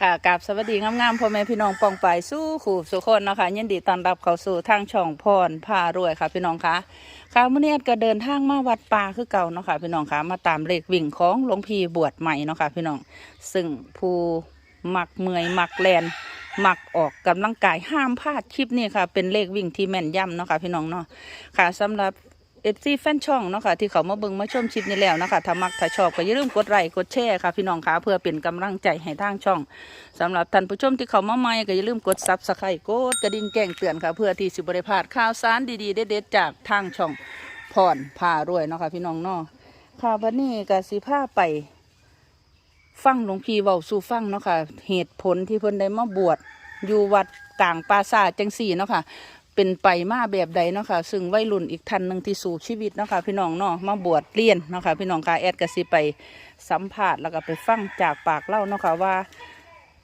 ค่ะกับสวัสดีงามๆพ่อแม่พี่น้องปองไปายสู้ขู่สุคนเนาะคะยินดีต้อนรับเข้าสู่ทางช่องพรพารวยค่ะ พี่น้องคะค่ะมื่อนี้ก็เดินทางมาวัดป่าคือเก่าเนาะค่ะพี่น้องคะมาตามเลขวิ่งของหลวงพี่บวชใหม่เนาะค่ะพี่น้องซึ่งผู้มักเมื่อยมักแลนมักออกกำลังกายห้ามพลาดคลิปนี้ค่ะ เป็นเลขวิ่งที่แม่นยำเนาะค่ะพี่น้องเนาะค่ะสำหรับ เอฟซีแฟนช่องเนาะค่ะที่เขามาเบิ่งมาชมคลิปนี้แล้วนะคะถ้ามักถ้าชอบก็อย่าลืมกดไลค์กดแชร์ค่ะพี่น้องค่ะเพื่อเป็นกำลังใจให้ทางช่องสำหรับท่านผู้ชมที่เขามาใหม่ก็อย่าลืมกดซับสไครต์กดกระดิ่งแจ้งเตือนค่ะเพื่อที่สิบริพลาดข่าวสารดีๆเด็ดๆจากทางช่องพรพารวยเนาะค่ะพี่น้องเนาะค่ะวันนี้ก็สิพาไป ฟังหลวงพี่เว้าสู่ฟังเนาะค่ะเหตุผลที่เพิ่นได้มาบวชอยู่วัดกลางปราสาทจังสี่เนาะค่ะ เป็นไปมาแบบใดเนาะค่ะ ซึ่งวัยรุ่นอีกท่านหนึ่งที่สู่ชีวิตเนาะค่ะพี่น้องเนาะมาบวชเรียนเนาะค่ะพี่น้องค่ะแอดก็สิไปสัมผัสแล้วก็ไปฟังจากปากเล่าเนาะค่ะว่า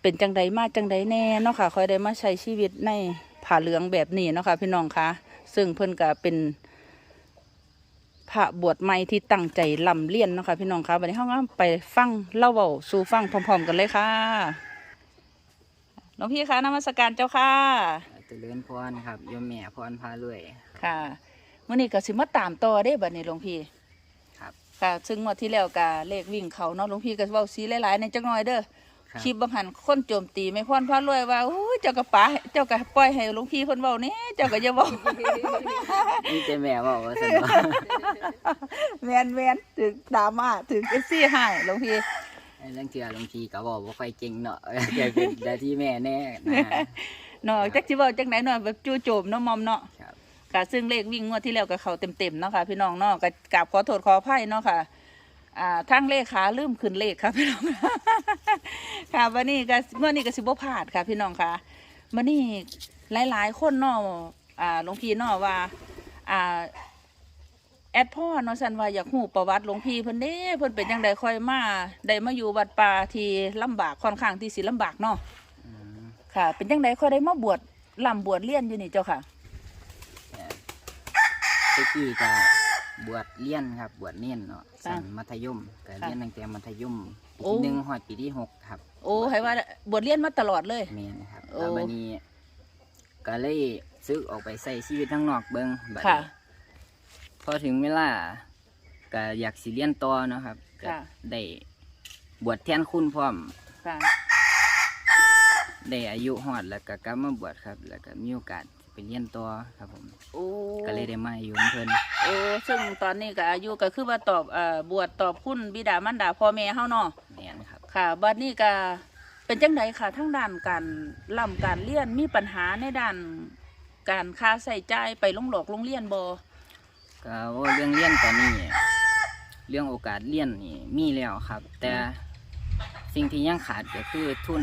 เป็นจังใดมาจังใดแน่เนาะค่ะคอยได้มาใช้ชีวิตในผ่าเหลืองแบบนี้เนาะค่ะพี่น้องค่ะ ซึ่งเพิ่นก็เป็นพระบวชใหม่ที่ตั้งใจลำเลียนเนาะค่ะพี่น้องค่ะวันนี้เฮาก็ไปฟังเล่าเว้าสู่ฟังพร้อม ๆ กันเลยค่ะหลวงพี่คะนมัสการเจ้าค่ะ เจริญพรครับโยมแม่พรพารวย ค่ะมื่อนี้ก็สิมาตามต่อได้บัดนี้หลวงพี่ครับ ค่ะ ซึ่งงวดที่แล้วก็เลขวิ่งเขาเนาะหลวงพี่ก็เว้าซีหลายๆในจักหน่อยเด้อครับคลิปบางหันคนโจมตีไม่พรพารวยว่าโอ้ยเจ้าก็ป๋าเจ้าก็ปล่อยให้หลวงพี่เพิ่นเว้าแหน่เจ้าก็อย่าเว้านี่แต่แม่บอกว่าสนว่าแม่นแม่นถึงดราม่าถึง FC ให้หลวงพี่เรื่องเชื่อหลวงพี่ก็บอกว่าค่อยเก่งเนาะแต่เป็นได้ที่แม่แน่นะ เนาะจักสิเว้าจังไหนเนาะแบบจู่โจมเนาะมอมเนาะครับ ค่ะซึ่งเลขวิ่งงวดที่แล้วก็เขาเต็มๆเนาะค่ะ พี่น้องเนาะก็กราบขอโทษขออภัยเนาะค่ะ อ่าทั้งเลขขาลืมขึ้นเลขค่ะพี่น้อง ค่ะวันนี้ก็เมื่อนี้ก็สิบ่พลาดค่ะ พี่น้องค่ะมื่อนี้หลายๆ คนเนาะอ่าหลวงพี่เนาะว่า อ่า แอดพ่อเนาะสันว่าอยากหูประวัติหลวงพี่เพิ่นเด้เพิ่นเป็นจังไดค่อยมาได้มาอยู่วัดป่าที่ลำบากค่อนข้างที่สิลำบากเนาะอืม ค่ะ เป็นจังไดค่อยได้มาบวชลำบวชเรียนอยู่นี่เจ้าค่ะตะกี้จะบวชเลี้ยนครับ บวชเนียนเนาะค่ะสันมัธยมก็ค่ะเรียนตั้งแต่มัธยมปีโอ้ที่หนึ่งหอดปีที่หกครับ โอ้ให้ว่าบวชเรียนมาตลอดเลยเมนครับโอ้แล้ววันนี้ก็เลยซึกออกไปใส่ชีวิตข้างนอกเบิงบัดค่ะนี้พอถึงเวลาก็อยากสิเรียนต่อเนาะครับก็ค่ะได้บวชแทนคุณพร้อมค่ะ ได้อายุหอดแล้วก็กลับมาบวชครับ แล้วก็มีโอกาสไปเรียนต่อครับผม โอ้ก็เลยได้มาอยู่กับเพิ่นโอ้ซึ่งตอนนี้ก็อายุก็คือว่าตอบเอ่อบวชตอบคุณบิดามารดาพ่อแม่เฮาเนาะแม่นครับ ค่ะบัดนี้ก็เป็นจังไดค่ะทั้งด้านการล่ำการเรียนมีปัญหาในด้านการค่าใส่จ่ายไปโรงหลอกโรงเรียนบ่ก็ว่าเรื่องเรียนตอนนี้ เรื่องโอกาสเรียนนี่มีแล้วครับ แต่สิ่งที่ยังขาดก็คือทุน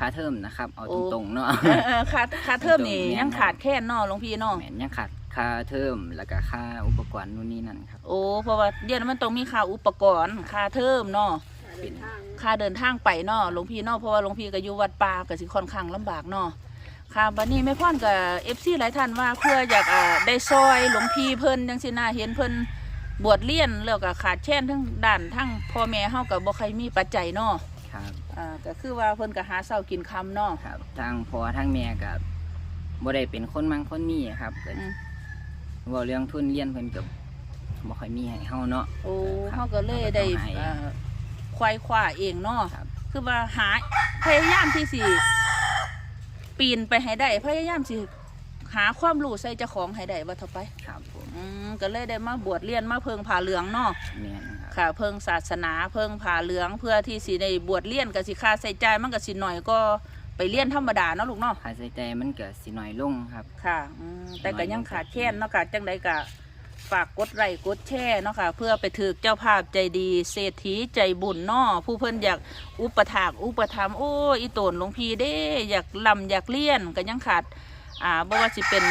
ค่าเทอมนะครับ เอาตรงๆเนาะ เออเออค่าค่าเทอมนี่ตรงๆเนี่ยยังขาดแค่นเนาะหลวงพี่เนาะแม่นยังขาดค่าเทอมแล้วก็ค่าอุปกรณ์นู่นนี่นั่นครับ โอ้เพราะว่าเรียนมันต้องมีค่าอุปกรณ์ค่าเทอมเนาะเป็นค่าเดินทางไปเนาะหลวงพี่เนาะเพราะว่าหลวงพี่ก็อยู่วัดป่าก็สิค่อนข้างลำบากเนาะค่ะบัดนี้แม่พ่อนกับเอฟซีหลายท่านว่าเพื่ออยากอ่าได้ซอยหลวงพี่เพิ่นจังซี่นะเห็นเพิ่นบวชเรียนแล้วก็ขาดแช่นทั้งด้านทั้งพ่อแม่เฮาก็บ่ใครมีปัจจัยเนาะครับ อ่าก็คือว่าเพิ่นก็หาเช้ากินค่ำเนาะ ครับทางพ่อทางแม่กับบ่ได้เป็นคนมั่งคนมีครับก็อืม เว่าเรื่องทุนเรียนเพิ่นกับบ่ค่อยมีให้เฮาเนาะ โอ้ครับเฮาก็เลยได้เราก็ต้องให้อ่าควายคว้าเองเนาะครับ คือว่าหาพยายามที่สิปีนไปให้ได้ พยายามสิหาความรู้ใส่เจ้าของให้ได้ว่าเท่าไป ครับผมอืมก็เลยได้มาบวชเรียนมาเพิงผ่าเหลืองเนาะ แม่น ครับค่ะ เพิงศาสนาเพิงผ่าเหลืองเพื่อที่สิได้บวชเรียนกับสิค่าใส่ใจายมันก็สิหน่อยก็ไปเรียนธรรมดาเนาะลูกเนาะ ค่าใช้จ่ายมันก็สิน้อยลงครับ ค่ะอืมแต่ก็ยังขาดแคลนเนาะค่ะ จังใดก็ฝากกดไลค์กดแชร์เนาะค่ะ เพื่อไปถือเจ้าภาพใจดี เศรษฐีใจบุญเนาะผู้เพิ่นอยากอุปถากอุปถัมภ์โอ้ยอีโตนหลวงพี่เด้ อยากลำอยากเลี้ยนก็ยังขาด อ่าบ่ว่าสิเป็น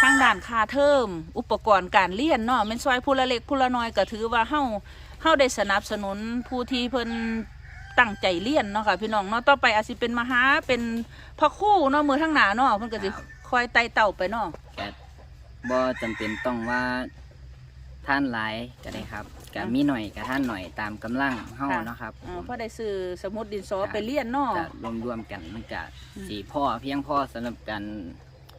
ทางด้านค่าเทอมอุปกรณ์การเรียนเนาะแม่นซอยผู้ละเล็กผู้ละน้อยก็ถือว่าเฮาเฮาได้สนับสนุนผู้ที่เพิ่นตั้งใจเรียนเนาะค่ะพี่น้องเนาะต่อไปอาจสิเป็นมหาเป็นพระครู่เนาะมือทางหน้าเนาะเพิ่นก็สิครับคอยไต่เต่าไปเนาะก็บ่จำเป็นต้องว่าท่านหลายก็ได้ครับก็มีหน่อยกับท่านหน่อยตามกำลังเฮาค่ะเนาะครับเออพอได้ซื้อสมุดดินสอไปเรียนเนาะ จะรวมๆกันมันจะอืมสีพ่อเพียงพ่อสำหรับการ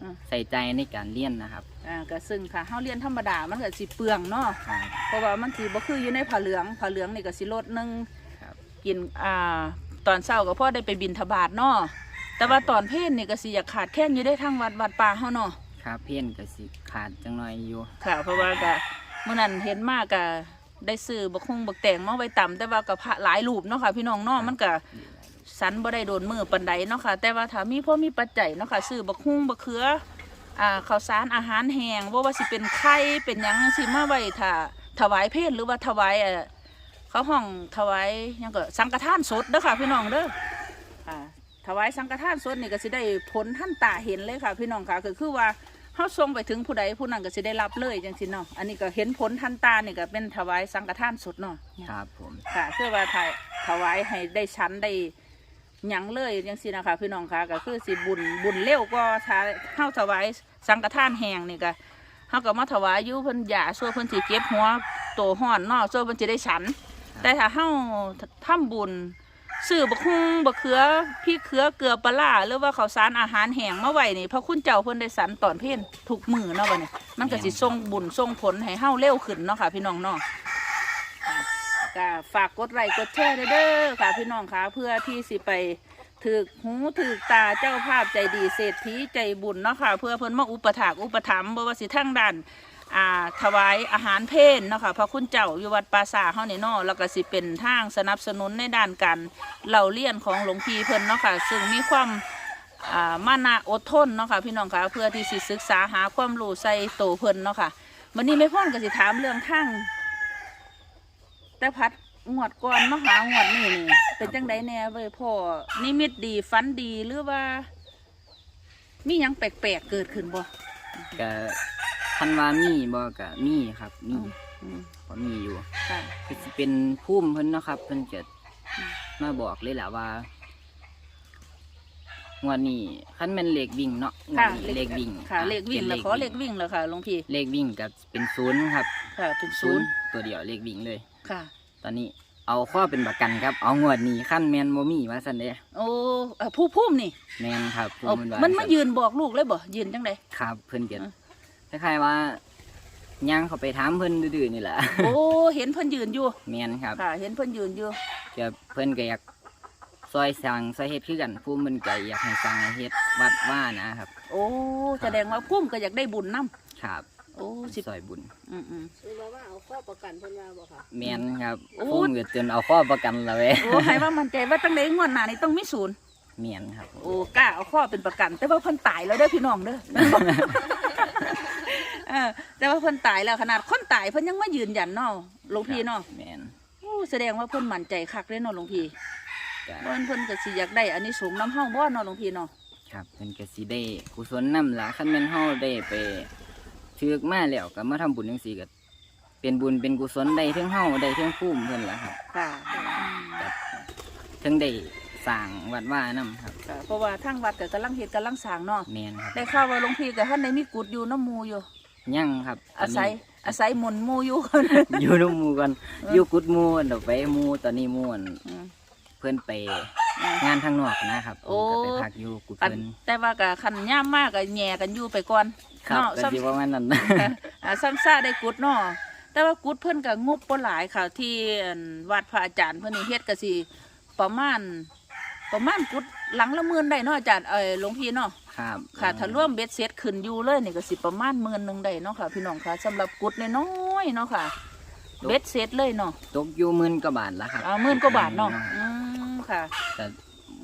อืมใส่ใจในการเรียนนะครับอ่าก็ซึ่งค่ะเฮาเรียนธรรมดามันก็สิเปลืองเนาะครับ เพราะว่ามันสิบ่คืออยู่ในผ้าเหลืองผ้าเหลืองนี่ก็สิลดหนึงครับ กินอ่าตอนเช้าก็พอได้ไปบินทบาทเนาะแต่ว่าตอนเพลนี่ก็สิอยากขาดแค่นอยู่ได้ทางวัดวัดป่าเฮาเนาะ ครับเพี้ยนก็สิขาดจังหน่อยอยู่ ค่ะเพราะว่าก็เมื่อนั้นเห็นมากก็ได้ซื้อบักคงบักแตงมาไว้ต่ำแต่ว่าก็พระหลายรูปเนาะค่ะพี่น้องเนาะมันก็ สันบ่ได้โดนมือปันใดเนาะค่ะ แต่ว่าถ้ามีพ่อมีปัจจัยเนาะค่ะซื้อบักฮุ่งบักเขืออ่าข้าวสารอาหารแห้งบ่ว่าสิเป็นไข่เป็นหยังสิมาไว้ถ้าถวายเพศหรือว่าถวายเอ่อเขาห้องถวายหยังก็สังฆทานสดเด้อค่ะพี่น้องเด้ออ่าถวายสังฆทานสดนี่ก็สิได้ผลท่านตาเห็นเลยค่ะ พี่น้องค่ะก็คือว่าเขาส่งไปถึงผู้ใดผู้นั้นก็สิได้รับเลยจังสิเนาะอันนี้ก็เห็นผลทันตานี่ก็เป็นถวายสังฆทานสุดเนาะครับผมค่ะเพื่อว่าถายถวายให้ได้ชั้นได้ หยังเลยจังสินะคะพี่น้องคะก็คือสิบุญบุญเร็วก็ถ้าเข้าถวายสังฆทานแห้งนี่ก็เขาก็มาถวายอยู่เพิ่นยาช่วยเพิ่นสิเก็บหัวโตห้อนนาะช่วยเพิ่นสิได้ฉัน แต่ถ้าเฮาทำบุญซื้อบักฮุงบักเขือพริกเขือเกลือปลาหรือว่าข้าวสารอาหารแห้งมาไว้นี่พระคุณเจ้าเพิ่นได้สันตอนเพ่นทุกมือเนาะบัดนี้มันก็สิส่งบุญส่งผลให้เฮาเร็วขึ้นเนาะค่ะพี่น้องเนาะ ก็ฝากกดไลค์กดแชร์เด้อค่ะพี่น้องค่ะเพื่อที่สิไปถึกหูถึกตาเจ้าภาพใจดีเศรษฐีใจบุญเนาะค่ะเพื่อเพิ่นมาอุปถากอุปถัมภ์บ่ว่าสิทางด้านอ่าถวายอาหารเพลเนาะค่ะพระคุณเจ้าอยู่วัดปราสาเฮานี่เนาะแล้วก็สิเป็นทางสนับสนุนในด้านการเล่าเรียนของหลวงพี่เพิ่นเนาะค่ะซึ่งมีความอ่ามานะอดทนเนาะค่ะพี่น้องค่ะเพื่อที่สิศึกษาหาความรู้ใส่โตวเพิ่นเนาะค่ะวันนี้แม่พ่อนก็สิถามเรื่องทาง แต่พัดงวดก่อนมาหางวดนี่นี่เป็นจังไดแน่เว้ยพ่อนิมิตดีฝันดีหรือว่า มีหยังแปลกๆเกิดขึ้นบ่ก็คันว่ามีบ่ก็มีครับ มีอืมอืมก็มีอยู่ค่ะคือสิเป็นภูมิเพิ่นเนาะครับ เพิ่นจะอืมมาบอกเลยแหละว่างวดนี้คันแม่นเลขวิ่งเนาะงวค่ะดนี้เลขวิ่งค่ะอะ เลขวิ่งป็นแล้วขอเลขวิ่งแล้วค่ะหลวงพี่เลขวิ่งกับเป็นศูนย์ครับค่ะถึงศูนย์ตัวเดียวเลขวิ่งเลย ค่ะ ตอนนี้เอาข้อเป็นประกันครับ เอางวดนี้ขั้นแมนโมมี่ว่าสันเด้โอ้เอ่อผู้พุ่มนี่แมนครับผู้เอาว่ามันมาซั่ยืนบอกลูกเลยบ่ยืนจังได ครับ เพิ่นเกิดอะ คล้ายๆว่าย่างเขาไปถามเพิ่นดื้อๆนี่แหละ โอ้เห็นเพิ่นยืนอยู่แมนครับค่ะ เห็นเพิ่นยืนอยู่จะเพิ่นก็อยากซอยสั่งซอยเฮ็ดคือกันผู้มันก็อยากให้สั่งให้เฮ็ดวัดว่านะครับ โอ้แสดงว่าพุ่มก็อยากได้บุญนํครับ โอ้สิซอยบุญอืมอืม คือว่าว่าเอาข้อประกันเพิ่นว่าบ่ค่ะแมนครับโอ้ผู้เกิดจนเอาข้อประกันและเว้ยโอ้ให้ว่ามันใจว่าตั้งแต่งวดหน้านี่ต้องมีศูนย์แมนครับโอ้กล้าเอาข้อเป็นประกัน แต่ว่าเพิ่นตายแล้วเด้อพี่น้องเด้อเออแต่ว่าเพิ่นตายแล้วขนาดคนตายเพิ่นยังมายืนยันเนาะหลวงพี่เนาะแมนโอ้แสดงว่าเพิ่นมั่นใจคักเลยเนาะหลวงพี่ก็เพิ่นเพิ่นก็สิอยากได้อันนี้สูงส์น้ำเฮาบ่เนาะหลวงพี่เนาะ ครับเพิ่นก็สิได้กุศลนำล่ะคันแม่นเฮาได้ไป ถือกมาแล้วก็มาทำบุญจังซี่ก็เป็นบุญเป็นกุศลได้เทั้งเฮาได้เทั้งภูมิเพิ่นล่ะครับค่ะถึงได้สร้างวัดว่านํครับค่ะเพราะว่าทางวัดก็กำลังเฮ็ดกำลังสร้างเนาะแม่นครับได้ข่าวว่าหลวงพี่ก็ท่านได้มีกุฏิอยู่น้ำหมู่อยู่ยังครับ อาศัยอาศัยหมุนหมู่อยู่อยู่นำหมู่ก่อนอยู่กุดหมู่เดี๋ยวไปหมู่ตอนนี้หมู่อั่นอืมเพิ่นไปอืม งานทางนอกนะครับโอ้ ผมก็ไปพักอยู่กุดอันเพิ่นแต่ว่าก็คันย่ามมากก็แย่กันอยู่ไปก่อนครับเนาะก็ซ้ำสิประมาณนั้นอ่าซ้ำซ่าได้กุดเนาะแต่ว่ากุดเพิ่นก็งบบ่หลายค่ะที่อั่นวัดพระอาจารย์เพิ่นนี่เฮ็ดก็สิประมาณ ประมาณกุดหลังละหมื่นได้เนาะอาจารย์เอ้ยหลวงพี่เนาะครับค่ะถ้าร่วมเบ็ดเสร็จขึ้นอยู่เลยนี่ก็สิประมาณหมื่นหนึงได้เนาะค่ะ พี่น้องค่ะสำหรับกุดน้อยๆเนาะค่ะ เบ็ดเสร็จเลยเนาะตกอยู่หมื่นกว่าบาทละครับอ่าหมื่นกว่าบาทเนาะอืม ค่ะ แต่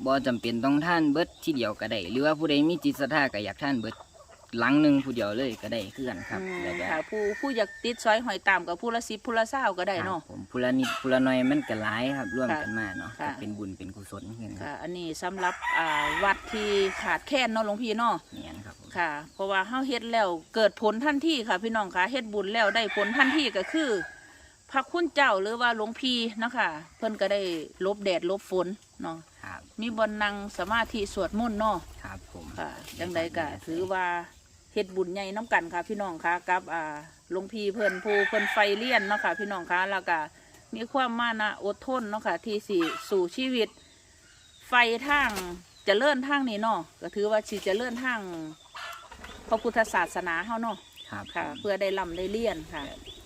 บ่จำเป็นต้องท่านเบิดทีเดียวก็ได้หรือว่าผู้ใดมีจิตศรัทธาก็อยากท่านเบิดหลังหนึงผู้เดียวเลยก็ได้คือกันครับอืมแล้วก็ค่ะ ผู้ผู้อยากติดซอยหอยตามกับผู้ละสิบผู้ละเศร้าก็ได้ครับเนาะผมผู้ละนิดผู้ละหน้อยมันก็หลายครับร่วมค่ะกันมาเนาะค่ะ ก็เป็นบุญเป็นกุศลขึ้นคค่ะรับอันนี้สำหรับอ่าวัดที่ขาดแคลนเนาะหลวงพี่เนาะ เนี่ยนะครับผมค่ะ เพราะว่าเฮาเฮ็ดแล้วเกิดผลทันทีค่ะ พี่น้องค่ะเฮ็ดบุญแล้วได้ผลทันทีก็คือ พระคุณเจ้าหรือว่าหลวงพี่เนาะค่ะเพิ่นก็ได้ลบแดดลบฝนเนาะครับมีบนนั่งสมาธิสวดมนต์เนาะครับผมค่ะจังใดก็ถือว่าเฮ็ดบุญใหญ่น้ำกันค่ะ พี่น้องค่ะกับอ่าหลวงพี่เพิ่นผู้เพิ่นไฟเลี้ยนเนาะค่ะ พี่น้องค่ะแล้วก็มีความมานะอดทนเนาะค่ะ ที่สิสู่ชีวิต ไฟทางเจะเลื่อนทางนี้เนาะก็ถือว่าสิเจะเลื่อนทางพระพุทธศาสนาเฮาเนาะครับค่ะ เพื่อได้ลำได้เลียนค่ะ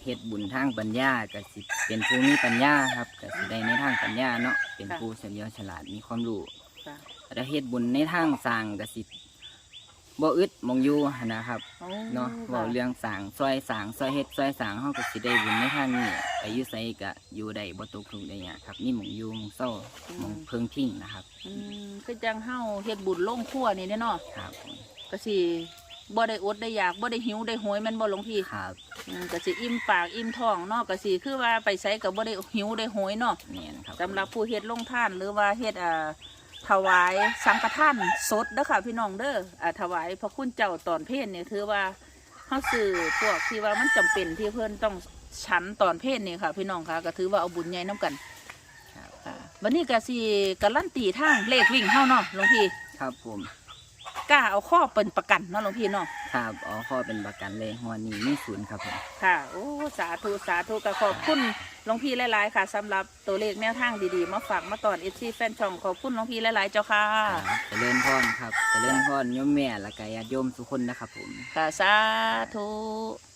เฮ็ดบุญทางปัญญาก็สิเป็นผู้มีปัญญาครับก็สิได้ในทางปัญญาเนาะเป็นค่ะผู้เฉลียวฉลาดมีความรู้ค่ะแต่เฮ็ดบุญในทางสร้างก็สิบ่อึดหมองอยู่หั้นนะครับ โอ้เนาะเว้าเรื่องสร้างซอยสร้างซอยเฮ็ดซอยสร้างเฮาก็สิได้บุญในทางนี้ไปอยู่ไสก็อยู่ได้บ่ตกทุกข์ได้ยากครับ นี่หมองอยู่หมองเศร้าหมองเพิงพิงนะครับอืมคือจังเฮาเฮ็ดบุญลงครัวนี่เนาะครับผมก็สิ บ่ได้อดได้อยากบ่ได้หิวได้โหยแมันบ่หลวงพี่ครับอืมก็สิอิ่มปากอิ่มท้องเนาะก็สิคือว่าไปใช้ก็บ่ได้หิวได้โหยเนาะแม่นครับสำหรับผู้เฮ็ดลงทานหรือว่าเฮ็ดอ่าถวายสังฆทานสดเด้อค่ะพี่น้องเด้ออ่าถวายพระคุณเจ้าตอนเพลนี่ถือว่าเฮาซื้อพวกที่ว่ามันจำเป็นที่เพิ่นต้องฉันตอนเพลนี่ค่ะ พี่น้องค่ะก็ถือว่าเอาบุญใหญ่นํกันครับค่ะวันนี้ก็สิการันตีทางเลขวิ่งเฮาเนาะหลวงพี่ครับผม กล้าเอาข้อเป็นประกันเนาะหลวงพี่เนาะครับอ๋อข้อเป็นประกันเลยหัวนี้มีศูนย์ครับผมค่ะ โอ้สาธุสาธุก็ขอบคุณหลวงพี่หลาย ๆ ค่ะสำหรับตัวเลขแนวทางดีๆ มาฝากมาตอนเอซีแฟนช่องขอบคุณหลวงพี่หลายๆเจ้าค่ะครับเจริญพรครับเจริญพรโยมแม่และก็ญาติโยมทุกคนนะครับผมค่ะสาธุค